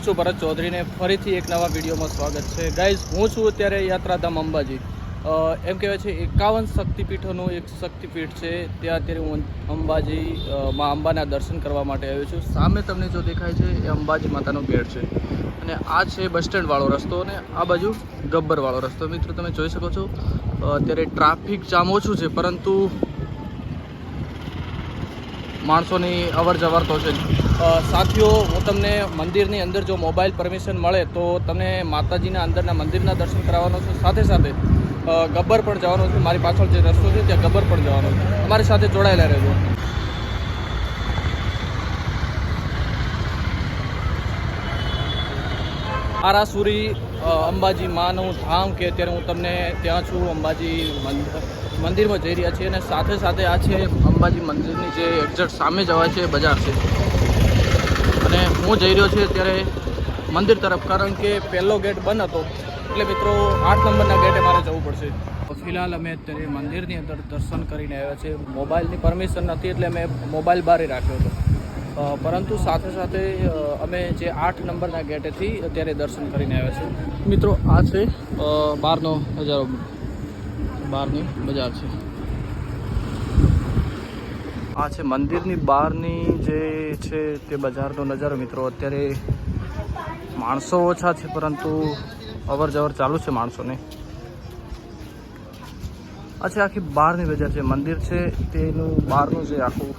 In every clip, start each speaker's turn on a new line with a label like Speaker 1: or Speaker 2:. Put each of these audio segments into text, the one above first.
Speaker 1: હું છું ભરત ચૌધરીને ફરીથી એક નવા વિડીયોમાં સ્વાગત છે. ગાઈઝ હું છું અત્યારે યાત્રાધામ અંબાજી. એમ કહેવાય છે, એકાવન શક્તિપીઠોનું એક શક્તિપીઠ છે. ત્યાં અત્યારે હું અંબાજી માં અંબાના દર્શન કરવા માટે આવ્યો છું. સામે તમને જો દેખાય છે, એ અંબાજી માતાનો ગેટ છે. અને આ છે બસ સ્ટેન્ડવાળો રસ્તો અને આ બાજુ ગબ્બરવાળો રસ્તો. મિત્રો, તમે જોઈ શકો છો અત્યારે ટ્રાફિક જામ ઓછું છે, પરંતુ માણસોની અવર જવર જ. સાથીઓ, હું તમને મંદિરની અંદર જો મોબાઈલ પરમિશન મળે તો તમને માતાજીના અંદરના મંદિરના દર્શન કરાવવાનો છું. સાથે સાથે ગબ્બર પણ જવાનો છું. મારી પાછળ જે રસ્તો છે ત્યાં ગબ્બર પણ જવાનો છે. અમારી સાથે જોડાયેલા રહેજો. આરાસુરી અંબાજી માનું ધામ કે અત્યારે હું તમને ત્યાં છું, અંબાજી મંદિર મંદિરમાં જઈ રહ્યા છીએ અને સાથે સાથે આ છે અંબાજી મંદિરની જે એક્ઝેક્ટ સામે જવાય છે બજાર છે. અને હું જઈ રહ્યો છું અત્યારે મંદિર તરફ કારણ કે પહેલો ગેટ બંધ હતો. એટલે મિત્રો આઠ નંબરના ગેટે મારે જવું પડશે. ફિલહાલ અમે અત્યારે મંદિરની અંદર દર્શન કરીને આવ્યા છે મોબાઈલની પરમિશન નથી એટલે મેં મોબાઈલ બહાર રાખ્યો હતો. પરંતુ સાથે સાથે અમે જે આઠ નંબરના ગેટેથી અત્યારે દર્શન કરીને આવ્યા છે મિત્રો, આ છે બહારનો નજારો. બહારની બજાર છે. આ છે મંદિરની બહારની જે છે તે બજારનો નજારો, મિત્રો. અત્યારે માણસો ઓછા છે, પરંતુ અવર જવર ચાલુ છે માણસોને. આ આખી બહારની બજાર. છે મંદિર છે તેનું બહારનું જે આખું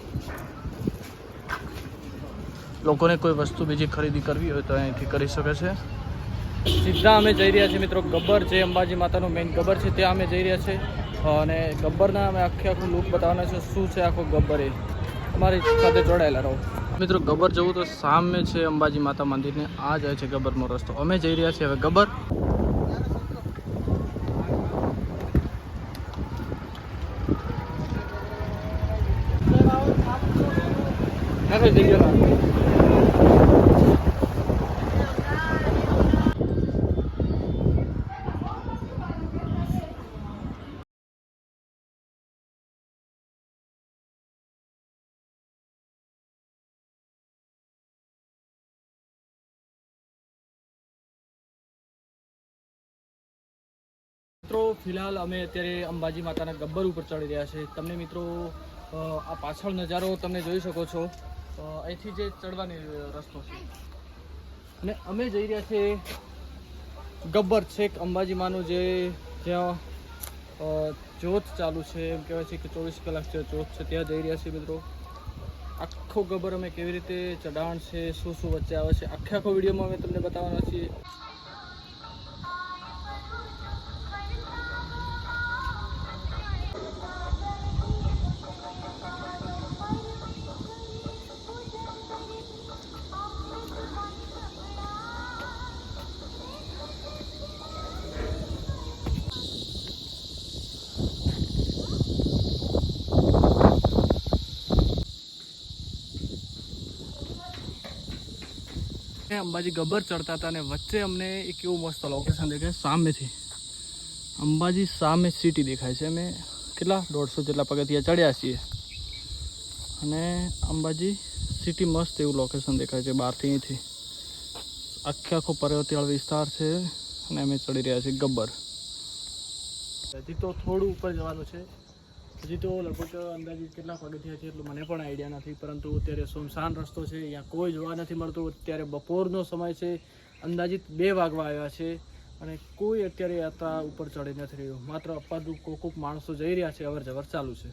Speaker 1: લોકોને કોઈ વસ્તુ બીજી ખરીદી કરવી હોય તો અહીંથી કરી શકે છે. સીધા અમે જઈ રહ્યા છીએ મિત્રો ગબ્બર જે અંબાજી માતાનું મેઇન ગબ્બર છે ત્યાં અમે જઈ રહ્યા છીએ. અને ગબ્બરના અમે આખે આખું લુક બતાવવાના છે શું છે આખો ગબ્બર. એ અમારી સાથે જોડાયેલા રહો. મિત્રો ગબ્બર જવું તો સામે છે અંબાજી માતા મંદિરને આ જાય છે ગબ્બરનો રસ્તો. અમે જઈ રહ્યા છીએ હવે ગબ્બર. જઈ ગયો મિત્રો ફિલહાલ અમે અત્યારે અંબાજી માતાના ગબ્બર ઉપર ચડી રહ્યા છે. તમને મિત્રો આ પાછળ નજારો તમે જોઈ શકો છો. અહીંથી જે ચડવાની રસ્તો છે. અને અમે જઈ રહ્યા છીએ ગબ્બર છેક અંબાજી માનું જે જ્યાં અ, જ્યોત ચાલુ છે. એમ કહેવાય છે કે ચોવીસ કલાક જે જ્યોત છે ત્યાં જઈ રહ્યા છીએ મિત્રો. આખો ગબ્બર અમે કેવી રીતે ચઢાણ છે શું શું વચ્ચે આવે છે આખે આખો વિડીયોમાં અમે તમને બતાવવાના છીએ. અંબાજી ગબ્બર ચડતા હતા અને વચ્ચે અમને એક એવું મસ્ત લોકેશન દેખાય, સામેથી. અંબાજી સામે સિટી દેખાય છે. અમે કેટલા? દોઢસો જેટલા પગથિયા ચડ્યા છીએ. અને અંબાજી સિટી મસ્ત એવું લોકેશન દેખાય છે બહારથી અહીંથી. આખે આખો પર્વતીયાળ વિસ્તાર છે અને અમે ચડી રહ્યા છીએ ગબ્બર. હજી તો થોડું ઉપર જવાનું છે. હજી તો લગભગ અંદાજિત કેટલા પગથિયા છે એટલું મને પણ આઈડિયા નથી, પરંતુ અત્યારે સુમસાન રસ્તો છે, અહીંયા કોઈ જોવા નથી મળતું. અત્યારે બપોરનો સમય છે, અંદાજિત બે વાગવા આવ્યા છે અને કોઈ અત્યારે યાત્રા ઉપર ચડી નથી રહ્યું. માત્ર અપાદુ કોકુક માણસો જઈ રહ્યા છે અવર જવર ચાલુ છે.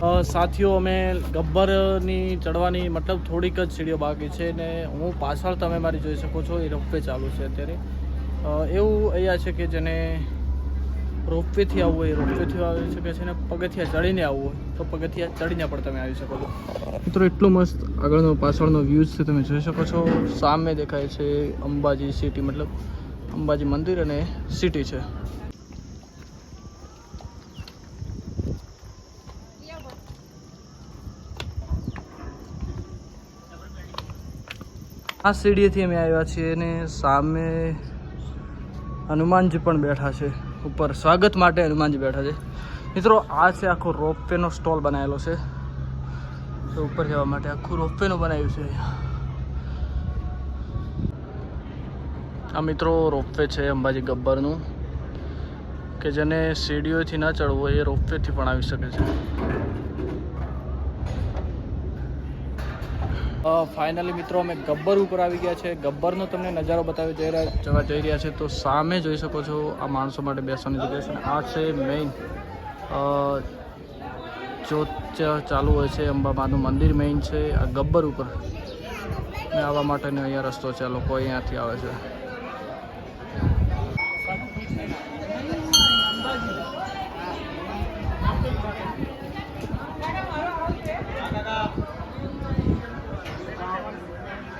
Speaker 1: સાથીઓ, અમે ગબ્બરની ચડવાની મતલબ થોડીક જ સીડીઓ બાકી છે ને હું પાછળ તમે મારી જોઈ શકો છો, એ રોપવે ચાલુ છે અત્યારે. એવું અહીંયા છે કે જેને રોપવેથી આવવું હોય રોપવેથી આવી શકે છે ને પગથિયા ચડીને આવવું હોય, તો પગથિયા ચડીને પણ તમે આવી શકો છો. મિત્રો, એટલો મસ્ત આગળનો પાછળનો વ્યૂઝ છે, તમે જોઈ શકો છો. સામે દેખાય છે અંબાજી સિટી મતલબ અંબાજી મંદિર અને સિટી છે. આ સીડીએથી અમે આવ્યા છીએ અને સામે હનુમાનજી પણ બેઠા છે. ઉપર સ્વાગત માટે હનુમાનજી બેઠા છે. મિત્રો, આ છે આખો રોપવેનો સ્ટોલ બનાવેલો છે. તો ઉપર જવા માટે આખું રોપવેનું બનાવ્યું છે. આ મિત્રો રોપવે છે અંબાજી ગબ્બરનું, કે જેને સીડીઓથી ના ચડવું એ રોપવેથી પણ આવી શકે છે. ફાઇનલી મિત્રો, અમે ગબ્બર ઉપર આવી ગયા છે. ગબ્બરનો તમને નજારો બતાવી જઈ રહ્યા જવા જઈ રહ્યા છે. તો સામે જોઈ શકો છો આ માણસો માટે બેસવાની જગ્યા છે. આ છે મેઇન જોત ચાલુ હોય છે અંબામાનું મંદિર મેઇન છે. આ ગબ્બર ઉપર. ને આવવા માટેનો અહીંયા રસ્તો છે. લોકો અહીંયાથી આવે છે.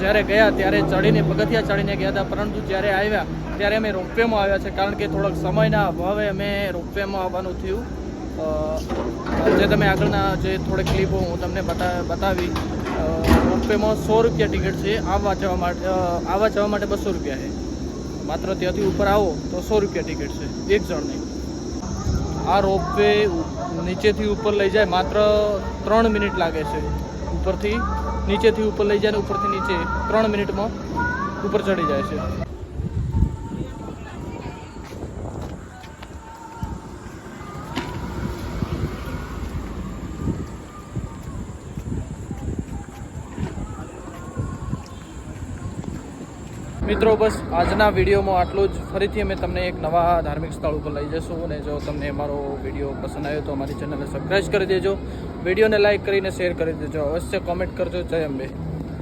Speaker 1: જ્યારે ગયા ત્યારે ચડીને, પગથિયા ચડીને ગયા હતા. પરંતુ જ્યારે આવ્યા, ત્યારે અમે રોપવેમાં આવ્યા છે. કારણ કે થોડોક સમયના અભાવે અમે રોપવેમાં આવવાનું થયું. જે તમે આગળના જે થોડી ક્લિપો હું તમને બતા, બતાવી રોપવેમાં સો રૂપિયા ટિકિટ છે. આવવા જવા માટે આવવા જવા માટે બસો રૂપિયા છે. માત્ર ત્યાંથી ઉપર આવો તો સો રૂપિયા ટિકિટ છે. એક જણની. આ રોપવે નીચેથી ઉપર લઈ જાય. માત્ર ત્રણ મિનિટ લાગે છે. ઉપરથી નીચેથી ઉપર લઈ જાય ને ઉપરથી નીચે ત્રણ મિનિટમાં ઉપર ચડી જાય છે. મિત્રો, બસ આજના વિડીયોમાં આટલું જ. ફરીથી અમે તમને એક નવા ધાર્મિક સ્થળ ઉપર લઈ જઈશું અને જો તમને અમારો વીડિયો પસંદ આવ્યો તો અમારી ચેનલને સબસ્ક્રાઈબ કરી દેજો. વિડીયોને લાઇક કરીને શેર કરી દેજો. અવશ્ય કોમેન્ટ કરજો. જય અંબે.